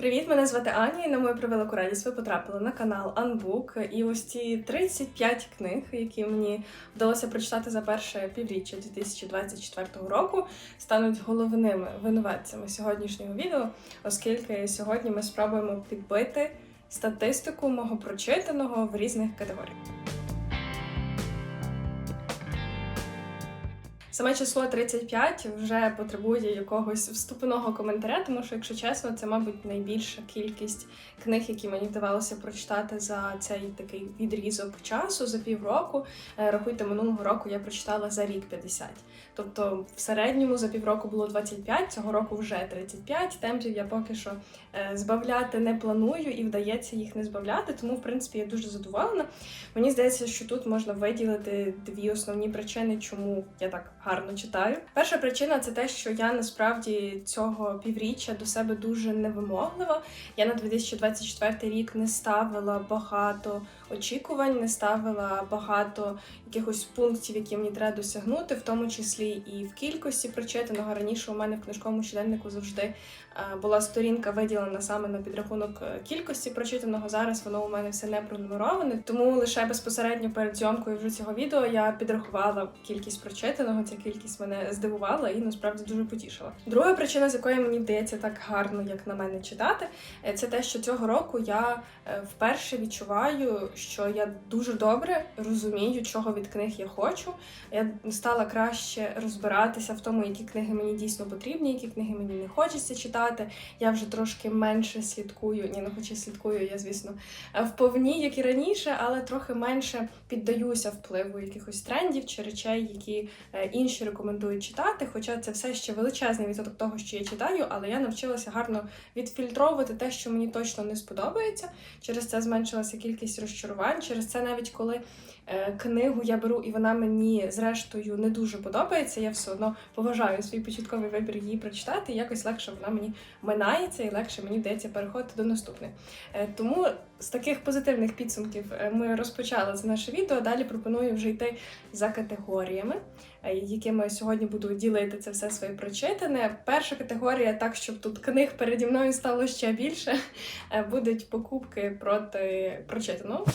Привіт, мене звати Аня, і на мою превелику радість ви потрапили на канал Unbook. І ось ці 35 книг, які мені вдалося прочитати за перше півріччя 2024 року, стануть головними винуватцями сьогоднішнього відео, оскільки сьогодні ми спробуємо підбити статистику мого прочитаного в різних категоріях. Саме число 35 вже потребує якогось вступного коментаря, тому що, якщо чесно, це, мабуть, найбільша кількість книг, які мені вдавалося прочитати за цей такий відрізок часу, за півроку. Е, Рахуйте, минулого року я прочитала за рік 50. Тобто, в середньому за півроку було 25, цього року вже 35. Темпів я поки що е, збавляти не планую і вдається їх не збавляти, тому, в принципі, я дуже задоволена. Мені здається, що тут можна виділити дві основні причини, чому я так гарно читаю. Перша причина це те, що я насправді цього півріччя до себе дуже невимоглива. Я на 2024 рік не ставила багато очікувань, не ставила багато якихось пунктів, які мені треба досягнути, в тому числі і в кількості прочитаного. Раніше у мене в книжковому щоденнику завжди е, була сторінка виділена саме на підрахунок е, кількості прочитаного. Зараз воно у мене все не пронумероване. Тому лише безпосередньо перед зйомкою вже цього відео я підрахувала кількість прочитаного. Ця кількість мене здивувала і насправді дуже потішила. Друга причина, з якої мені вдається так гарно, як на мене читати, е, це те, що цього року я е, вперше відчуваю, що я дуже добре розумію, чого від книг я хочу. Я стала краще розбиратися в тому, які книги мені дійсно потрібні, які книги мені не хочеться читати. Я вже трошки менше слідкую. Ні, ну хоча слідкую, я звісно вповні, як і раніше, але трохи менше піддаюся впливу якихось трендів чи речей, які е, інші рекомендують читати. Хоча це все ще величезний відсоток того, що я читаю, але я навчилася гарно відфільтровувати те, що мені точно не сподобається. Через це зменшилася кількість розчарувань. Через це навіть коли книгу я беру і вона мені зрештою не дуже подобається, я все одно поважаю свій початковий вибір її прочитати. Якось легше вона мені минається і легше мені вдається переходити до наступної. Е, Тому з таких позитивних підсумків е, ми розпочали це наше відео. Далі пропоную вже йти за категоріями, е, якими сьогодні буду ділити це все своє прочитане. Перша категорія, так щоб тут книг переді мною стало ще більше, е, будуть покупки проти прочитаного.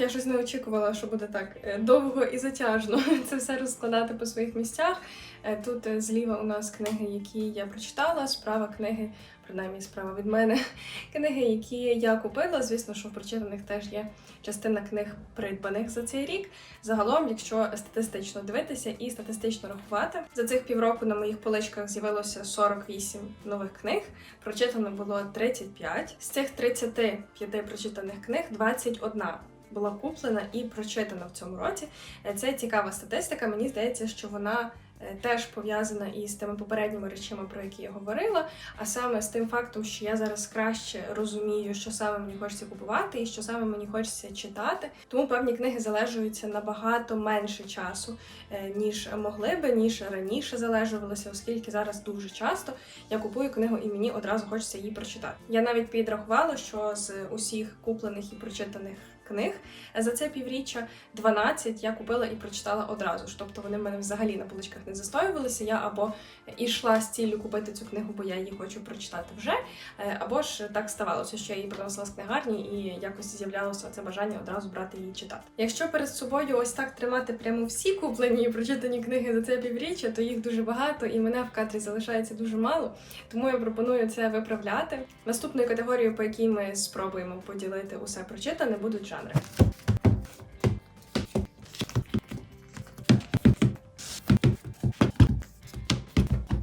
Я щось не очікувала, що буде так е, довго і затяжно це все розкладати по своїх місцях. Е, Тут е, зліва у нас книги, які я прочитала, справа книги, принаймні справа від мене, книги, які я купила. Звісно, що в прочитаних теж є частина книг придбаних за цей рік. Загалом, якщо статистично дивитися і статистично рахувати, за цих півроку на моїх поличках з'явилося 48 нових книг. Прочитано було 35. З цих 35 прочитаних книг 21 була куплена і прочитана в цьому році. Е, Це цікава статистика. Мені здається, що вона е, теж пов'язана із тими попередніми речами, про які я говорила, а саме з тим фактом, що я зараз краще розумію, що саме мені хочеться купувати і що саме мені хочеться читати. Тому певні книги залежуються набагато менше часу, е, ніж могли би, ніж раніше залежувалося, оскільки зараз дуже часто я купую книгу і мені одразу хочеться її прочитати. Я навіть підрахувала, що з усіх куплених і прочитаних книг за це півріччя 12 я купила і прочитала одразу ж. Тобто вони в мене взагалі на поличках не застоювалися. Я або йшла з ціллю купити цю книгу, бо я її хочу прочитати вже, е, або ж так ставалося, що я її приносила з книгарні і якось з'являлося це бажання одразу брати її читати. Якщо перед собою ось так тримати прямо всі куплені і прочитані книги за це півріччя, то їх дуже багато, і мене в кадрі залишається дуже мало. Тому я пропоную це виправляти. Наступною категорією, по якій ми спробуємо поділити усе прочитане, будуть жанри.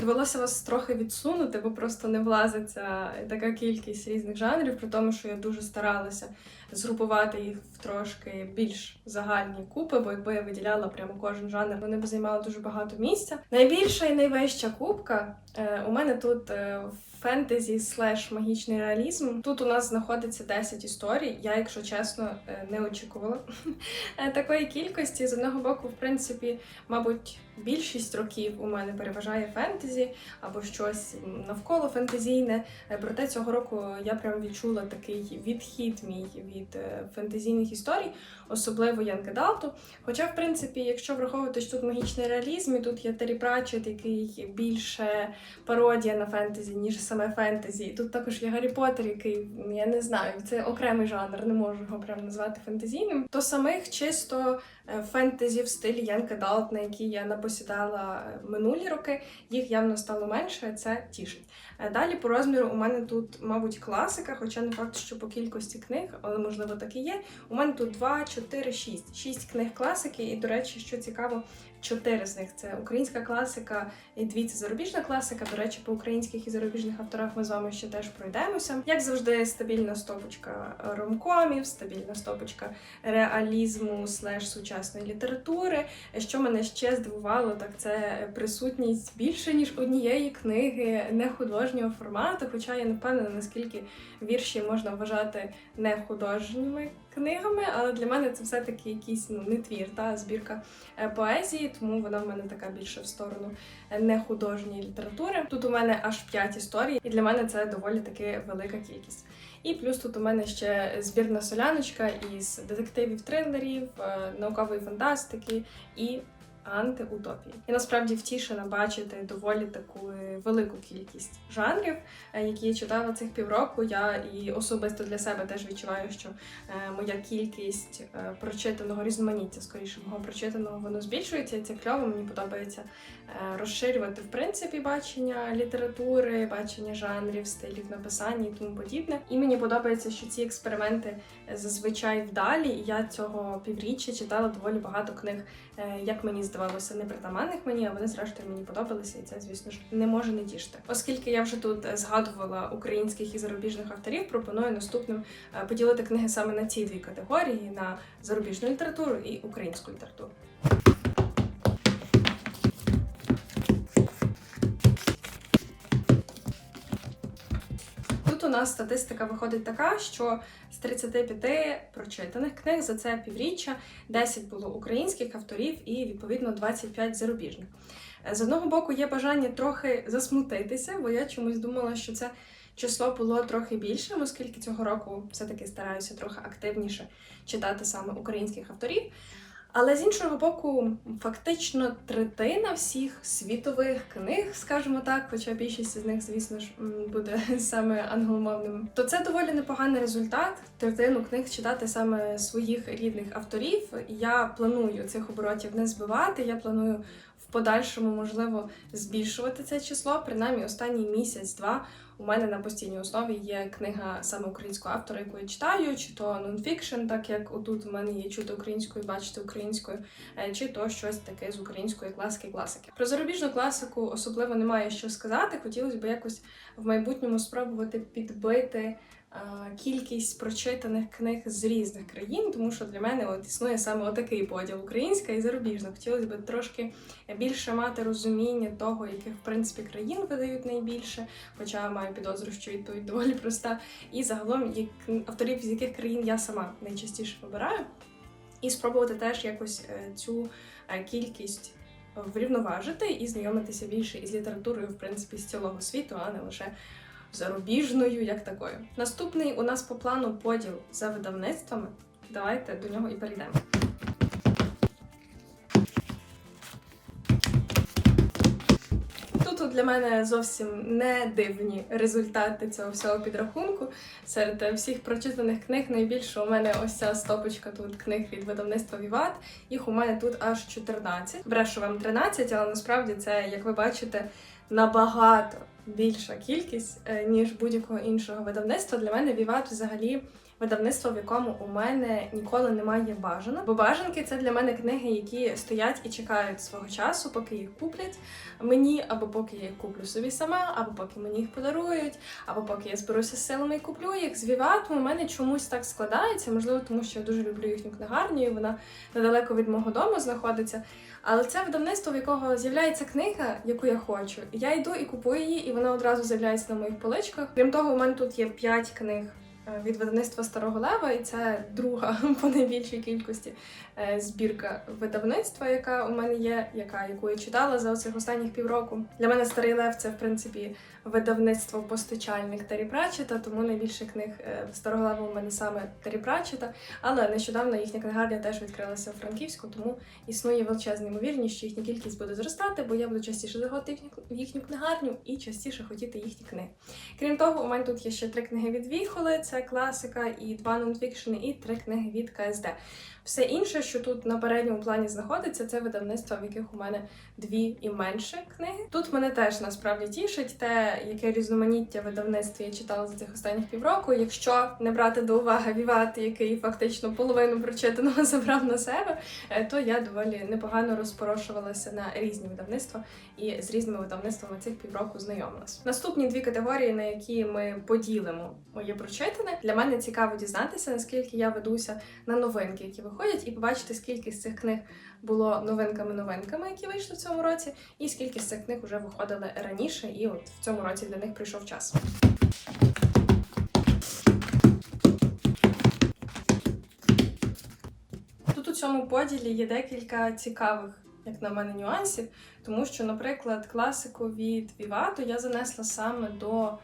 Довелося вас трохи відсунути, бо просто не влазиться така кількість різних жанрів, при тому, що я дуже старалася згрупувати їх в трошки більш загальні купи, бо якби я виділяла прямо кожен жанр, вони б займали дуже багато місця. Найбільша і найвища кубка е, у мене тут е, фентезі слеш магічний реалізм. Тут у нас знаходиться 10 історій. Я, якщо чесно, е, не очікувала е, такої кількості. З одного боку, в принципі, мабуть, більшість років у мене переважає фентезі або щось навколо фентезійне. Е, Проте цього року я прям відчула такий відхід мій від е, фентезійних історій, особливо Янг Адалту. Хоча, в принципі, якщо враховувати, що тут магічний реалізм, і тут є Террі Пратчет, який більше пародія на фентезі, ніж саме фентезі. Тут також є Гаррі Поттер, який я не знаю, це окремий жанр, не можу його прям назвати фентезійним. То самих чисто фентезі в стилі Янка Далт, на які я напосідала е, минулі роки, їх явно стало менше, це тішить. Е, Далі по розміру у мене тут, мабуть, класика, хоча не факт, що по кількості книг, але можливо так і є. У мене тут 2, 4, 6. 6 книг класики, і, до речі, що цікаво, 4 з них це українська класика і дві це зарубіжна класика. До речі, по українських і зарубіжних авторах ми з вами ще теж пройдемося. Як завжди, стабільна стопочка ромкомів, стабільна стопочка реалізму слеш сучасної літератури. Що мене ще здивувало, так це присутність більше ніж однієї книги не художнього формату. Хоча я не впевнена, наскільки вірші можна вважати не художніми книгами, але для мене це все-таки якийсь ну не твір, та збірка е, поезії, тому вона в мене така більше в сторону е, не художньої літератури. Тут у мене аж 5 історій, і для мене це доволі таки велика кількість. І плюс тут у мене ще збірна соляночка із детективів, трилерів, е, наукової фантастики і антиутопії. І насправді втішена бачити доволі таку велику кількість жанрів, е, які я читала цих півроку. Я і особисто для себе теж відчуваю, що е, моя кількість е, прочитаного різноманіття, скоріше мого прочитаного, воно збільшується. і Це кльово. Мені подобається е, розширювати в принципі бачення літератури, бачення жанрів, стилів написання і тому подібне. І мені подобається, що ці експерименти е, зазвичай вдалі. Я цього півріччя читала доволі багато книг, е, як мені здавалося, не притаманних мені, а вони зрештою мені подобалися, і це, звісно ж, не може не тішити. Оскільки я вже тут е, згадувала українських і зарубіжних авторів, пропоную наступним е, поділити книги саме на ці дві категорії: на зарубіжну літературу і українську літературу. Нас статистика виходить така, що з 35 прочитаних книг за це півріччя 10 було українських авторів і відповідно 25 зарубіжних. Е, З одного боку, є бажання трохи засмутитися, бо я чомусь думала, що це число було трохи більшим, оскільки цього року все-таки стараюся трохи активніше читати саме українських авторів. Але з іншого боку, фактично третина всіх світових книг, скажімо так, хоча більшість з них, звісно ж, буде саме англомовними, то це доволі непоганий результат. Третину книг читати саме своїх рідних авторів. Я планую цих оборотів не збивати. Я планую в подальшому, можливо, збільшувати це число. Принаймні, останній місяць-два у мене на постійній основі є книга саме українського автора, яку я читаю, чи то нонфікшн, так як отут у мене є чути українською, бачити українською, е, чи то щось таке з української класики класики. Про зарубіжну класику особливо немає що сказати. Хотілося б якось в майбутньому спробувати підбити. Е, Кількість прочитаних книг з різних країн, тому що для мене от існує саме отакий поділ українська і зарубіжна. Хотілося б трошки більше мати розуміння того, яких в принципі країн видають найбільше, хоча маю підозру, що відповідь доволі проста. І загалом як авторів, з яких країн я сама найчастіше вибираю, і спробувати теж якось е, цю е, кількість врівноважити і знайомитися більше із літературою, в принципі, з цілого світу, а не лише зарубіжною, як такою. Наступний у нас по плану поділ за видавництвами. Давайте до нього і перейдемо. Тут для мене зовсім не дивні результати цього всього підрахунку. Серед е, всіх прочитаних книг найбільше у мене ось ця стопочка тут книг від видавництва Віват. Їх у мене тут аж 14. Брешу вам 13, але насправді це, як ви бачите, набагато більша кількість, е, ніж будь-якого іншого видавництва. Для мене Віват взагалі видавництво, в якому у мене ніколи немає бажано. Бо бажанки це для мене книги, які стоять і чекають свого часу, поки їх куплять мені, або поки я їх куплю собі сама, або поки мені їх подарують, або поки я зберуся з силами і куплю їх. З Вівату у мене чомусь так складається, можливо, тому що я дуже люблю їхню книгарню, і вона недалеко від мого дому знаходиться. Але це видавництво, в якого з'являється книга, яку я хочу. Я йду і купую її, і вона одразу з'являється на моїх поличках. Крім того, у мене тут є 5 книг від видавництва Старого Лева, і це друга по найбільшій кількості е, збірка видавництва, яка у мене є, яка яку я читала за оцих останніх півроку. Для мене старий лев це в принципі видавництво постачальник Террі Пратчета, тому найбільше книг е, Старого Лева у мене саме Террі Пратчета. Але нещодавно їхня книгарня теж відкрилася у Франківську, тому існує величезна ймовірність, що їхня кількість буде зростати, бо я буду частіше заходити в їхню книгарню і частіше хотіти їхні книги. Крім того, у мене тут є ще три книги від Віхоли, це класика, і два нонфікшени, і три книги від КСД. Все інше, що тут на передньому плані знаходиться, це видавництва, в яких у мене дві і менше книги. Тут мене теж насправді тішить те, яке різноманіття видавництв я читала за цих останніх півроку. Якщо не брати до уваги Віват, який фактично половину прочитаного забрав на себе, е, то я доволі непогано розпорошувалася на різні видавництва і з різними видавництвами цих півроку знайомилась. Наступні дві категорії, на які ми поділимо моє прочитане, для мене цікаво дізнатися, наскільки я ведуся на новинки, які виходять, і побачити, скільки з цих книг було новинками-новинками, які вийшли в цьому році, і скільки з цих книг вже виходили раніше, і от в цьому році для них прийшов час. Тут у цьому поділі є декілька цікавих, як на мене, нюансів, тому що, наприклад, класику від Вівату я занесла саме до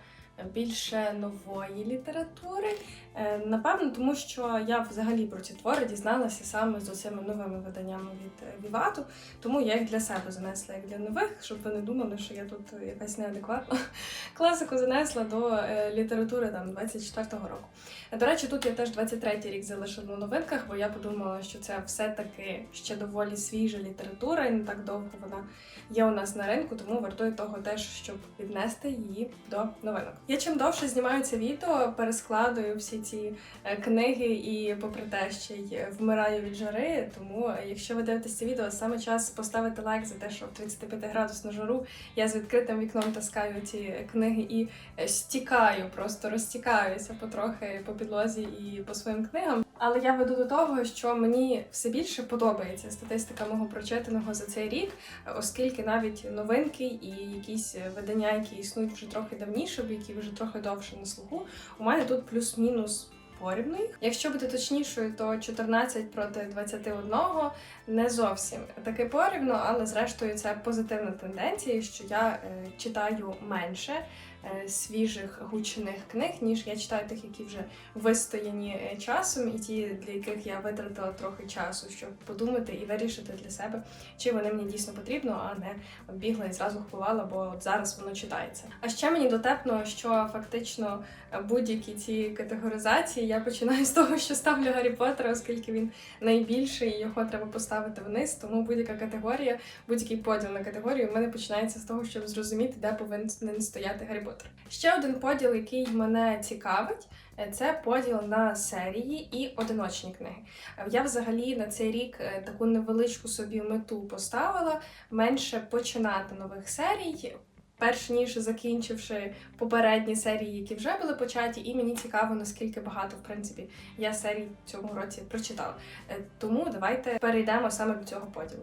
більше нової літератури. Е, Напевно, тому що я взагалі про ці твори дізналася саме з цими новими виданнями від е, Вівату, тому я їх для себе занесла як для нових, щоб ви не думали, що я тут якась неадекватна. Класику занесла до е, літератури там 24-го року. До речі, тут я теж 23-й рік залишила в новинках, бо я подумала, що це все-таки ще доволі свіжа література, і не так довго вона є у нас на ринку, тому вартує того теж, щоб віднести її до новинок. Я чим довше знімаю це відео, перескладую всі ці е, книги і, попри те, ще й вмираю від жари. Тому, е, якщо ви дивитесь це відео, саме час поставити лайк за те, що в 35 градусну жару я з відкритим вікном таскаю ці книги і е, стікаю, просто розтікаюся потрохи по підлозі і по своїм книгам. Але я веду до того, що мені все більше подобається статистика мого прочитаного за цей рік, оскільки навіть новинки і якісь видання, які існують вже трохи давніше, які вже трохи довше на слуху, у мене тут плюс-мінус. Порівну. Якщо бути точнішою, то 14 проти 21 не зовсім таки порівну, але зрештою це позитивна тенденція, що я е, читаю менше е, свіжих гучних книг, ніж я читаю тих, які вже вистояні е, часом, і ті, для яких я витратила трохи часу, щоб подумати і вирішити для себе, чи вони мені дійсно потрібно, а не бігла і зразу купувала, бо от зараз воно читається. А ще мені дотепно, що фактично будь-які ці категоризації я починаю з того, що ставлю Гаррі Поттера, оскільки він найбільший, і його треба поставити вниз. Тому будь-яка категорія, будь-який поділ на категорію в мене починається з того, щоб зрозуміти, де повинен стояти Гаррі Поттер. Ще один поділ, який мене цікавить. е, Це поділ на серії і одиночні книги. Е, Я взагалі на цей рік е, таку невеличку собі мету поставила менше починати нових серій, перш ніж закінчивши попередні серії, які вже були початі, і мені цікаво, наскільки багато, в принципі, я серій цьому році прочитала. Е, Тому давайте перейдемо саме до цього поділу.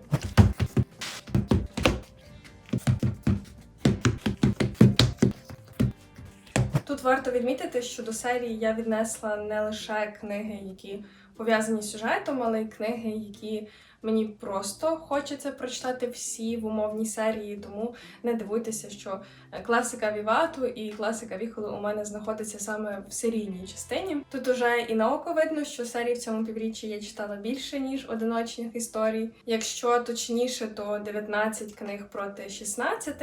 Тут варто відмітити, що до серії я віднесла не лише книги, які пов'язані з сюжетом, але й книги, які мені просто хочеться прочитати всі в умовній серії. Тому не дивуйтеся, що класика Вівату і класика Віхоли у мене знаходиться саме в серійній частині. Тут уже і на око видно, що серії в цьому півріччі я читала більше ніж одиночних історій. Якщо точніше, то 19 книг проти 16.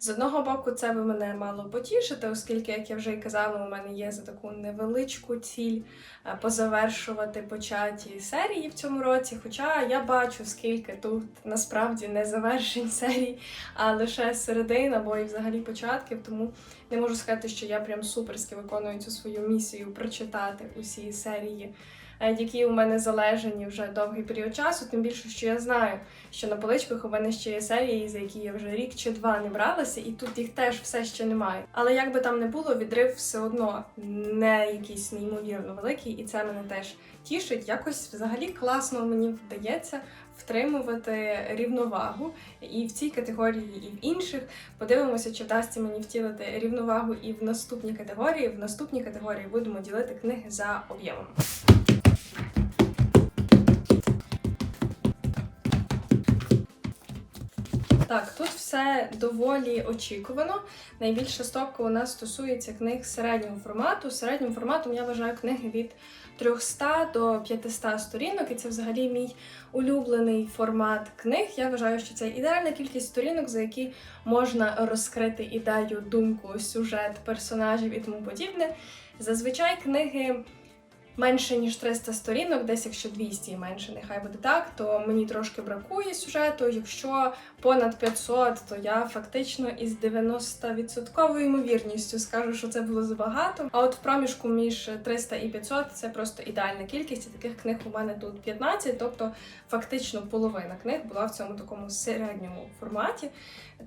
З одного боку, це би мене мало потішити, оскільки, як я вже й казала, у мене є за таку невеличку ціль е, позавершувати по початі серії в цьому році. Хоча я бачу, скільки тут насправді не завершень серій, а лише середина, або і взагалі початків. Тому не можу сказати, що я прям суперськи виконую цю свою місію прочитати усі серії. Е, Які у мене залежані вже довгий період часу, тим більше, що я знаю, що на поличках у мене ще є серії, за які я вже рік чи два не бралася, і тут їх теж все ще немає. Але як би там не було, відрив все одно не якийсь неймовірно великий, і це мене теж тішить. Якось взагалі класно мені вдається втримувати рівновагу і в цій категорії, і в інших. Подивимося, чи вдасться мені втілити рівновагу і в наступній категорії. В наступній категорії будемо ділити книги за об'ємом. Так, тут все доволі очікувано. Найбільша стопка у нас стосується книг середнього формату. Середнім форматом я вважаю книги від 300 до 500 сторінок, і це взагалі мій улюблений формат книг. Я вважаю, що це ідеальна кількість сторінок, за які можна розкрити ідею, думку, сюжет, персонажів і тому подібне. Зазвичай книги. Менше ніж 300 сторінок, десь якщо 200 і менше, нехай буде так, то мені трошки бракує сюжету. Якщо понад 500, то я фактично із 90% ймовірністю скажу, що це було забагато. А от в проміжку між 300 і 500 це просто ідеальна кількість. І таких книг у мене тут 15, тобто фактично половина книг була в цьому такому середньому форматі.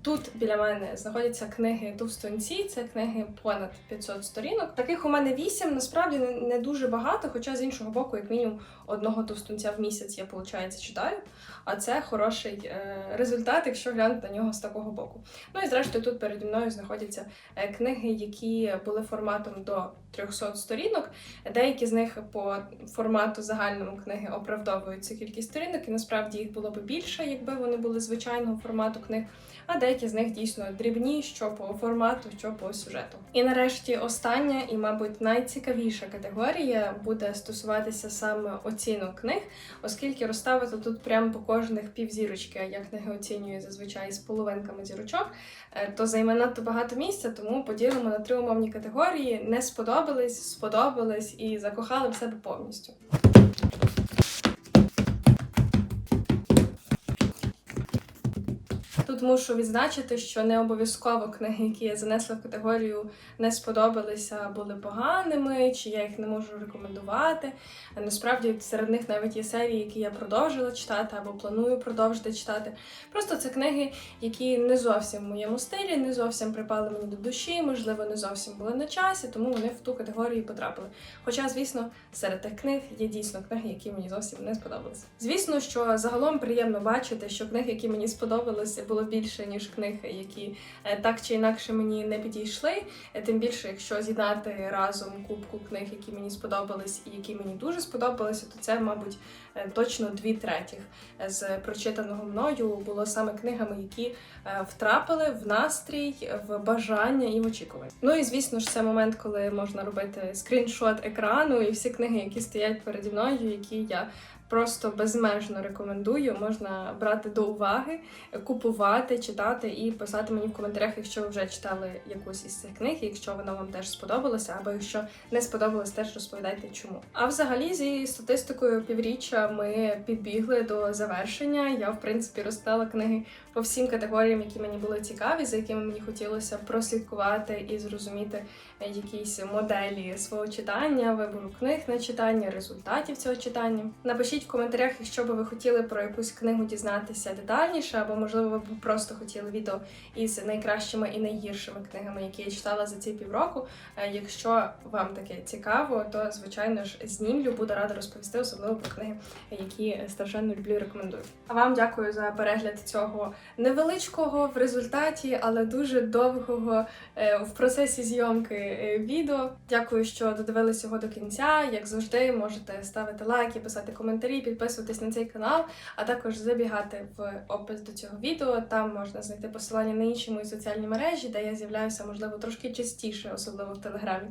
Тут біля мене знаходяться книги товстонці, це книги понад 500 сторінок. Таких у мене 8, насправді не дуже багато, хоча з іншого боку, як мінімум, одного товстунця в місяць я, виходить, читаю. А це хороший е, результат, якщо глянути на нього з такого боку. Ну і зрештою, тут переді мною знаходяться е, книги, які були форматом до 300 сторінок. Деякі з них по формату загальному книги оправдовують цю кількість сторінок, і насправді їх було б більше, якби вони були звичайного формату книг. А деякі з них дійсно дрібні, що по формату, що по сюжету. І нарешті остання і, мабуть, найцікавіша категорія буде стосуватися саме оцінок книг, оскільки розставити тут прямо по кожних півзірочки, а я книги оцінюю зазвичай з половинками зірочок, е, то займе надто багато місця, тому поділимо на три умовні категорії: не сподобались, сподобались і закохали в себе повністю. Тут мушу відзначити, що не обов'язково книги, які я занесла в категорію не сподобалися, були поганими, чи я їх не можу рекомендувати. Насправді серед них навіть є серії, які я продовжила читати або планую продовжити читати. Просто це книги, які не зовсім в моєму стилі, не зовсім припали мені до душі, можливо, не зовсім були на часі, тому вони в ту категорію потрапили. Хоча, звісно, серед тих книг є дійсно книги, які мені зовсім не сподобалися. Звісно, що загалом приємно бачити, що книг, які мені сподобалися, було більше ніж книг, які е, так чи інакше мені не підійшли. Е, Тим більше, якщо з'єднати разом кубку книг, які мені сподобались і які мені дуже сподобалися, то це, мабуть, е, точно дві третіх з прочитаного мною було саме книгами, які втрапили в настрій, в бажання і в очікування. Ну і звісно ж, це момент, коли можна робити скріншот екрану, і всі книги, які стоять переді мною, які я просто безмежно рекомендую. Можна брати до уваги, купувати, читати і писати мені в коментарях, якщо ви вже читали якусь із цих книг, якщо вона вам теж сподобалася, або якщо не сподобалось, теж розповідайте чому. А взагалі, зі статистикою півріччя ми підбігли до завершення. Я, в принципі, розстала книги по всім категоріям, які мені були цікаві, за якими мені хотілося прослідкувати і зрозуміти якісь моделі свого читання, вибору книг на читання, результатів цього читання. Напишіть в коментарях, якщо би ви хотіли про якусь книгу дізнатися детальніше, або можливо ви б просто хотіли відео із найкращими і найгіршими книгами, які я читала за ці півроку. Е, Якщо вам таке цікаво, то звичайно ж знімлю, буду рада розповісти, особливо про книги, які страшенно люблю і рекомендую. А вам дякую за перегляд цього невеличкого в результаті, але дуже довгого е, в процесі зйомки е, відео. Дякую, що додивились його до кінця. Як завжди, можете ставити лайки, писати коментарі, підписуватись на цей канал, а також забігати в опис до цього відео. Там можна знайти посилання на інші мої соціальні мережі, де я з'являюся, можливо, трошки частіше, особливо в телеграмі,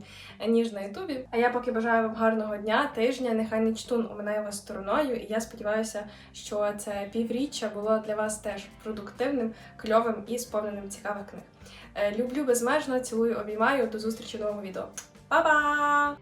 ніж на Ютубі. А я поки бажаю вам гарного дня, тижня. Нехай не чтун оминає вас стороною, і я сподіваюся, що це півріччя було для вас теж продуктивним, кльовим і сповненим цікавих книг. Е, Люблю безмежно, цілую, обіймаю. До зустрічі в новому відео. Па-па!